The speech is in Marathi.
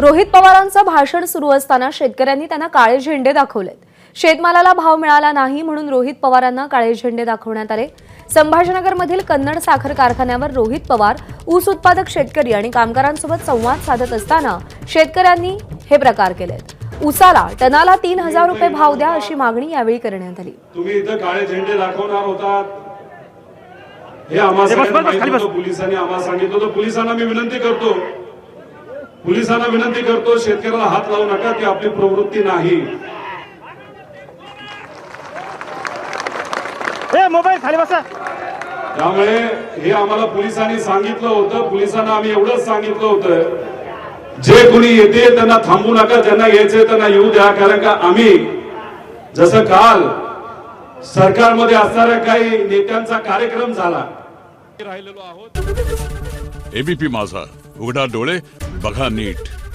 रोहित पवारांचं भाषण सुरू असताना शेतकऱ्यांनी त्यांना काळे झेंडे दाखवलेत. शेतमालाला भाव मिळाला नाही म्हणून रोहित पवारांना काळे झेंडे दाखवण्यात आले. संभाजीनगरमधील कन्नड साखर कारखान्यावर रोहित पवार ऊस उत्पादक शेतकरी आणि कामगारांसोबत संवाद साधत असताना शेतकऱ्यांनी हे प्रकार केलेत. ऊसाला टनाला तीन हजार रुपये भाव द्या अशी मागणी यावेळी करण्यात आली. तुम्ही इथं काळे झेंडे दाखवणार होतात. हे आम्हाला. होतं पोलिसांनी आम्हाला सांगितलं होतं. पोलिसांना मी विनंती करतो पोलिसांना विनंती करतो शेतकऱ्याला हात लावू नका ती आपली प्रवृत्ती नाही. ए मोबाईल खाली बसा. त्यामुळे हे आम्हाला पोलिसांनी सांगितलं होतं पोलिसांना आम्ही एवढंच सांगितलं होतं. जे कोणी येते त्यांना थांबू नका ज्यांना यायचे त्यांना येऊ द्या कारण का आम्ही जसं काल सरकारमध्ये असणाऱ्या काही नेत्यांचा कार्यक्रम झाला. एबीपी माझा. उघडा डोळे बघा नीट.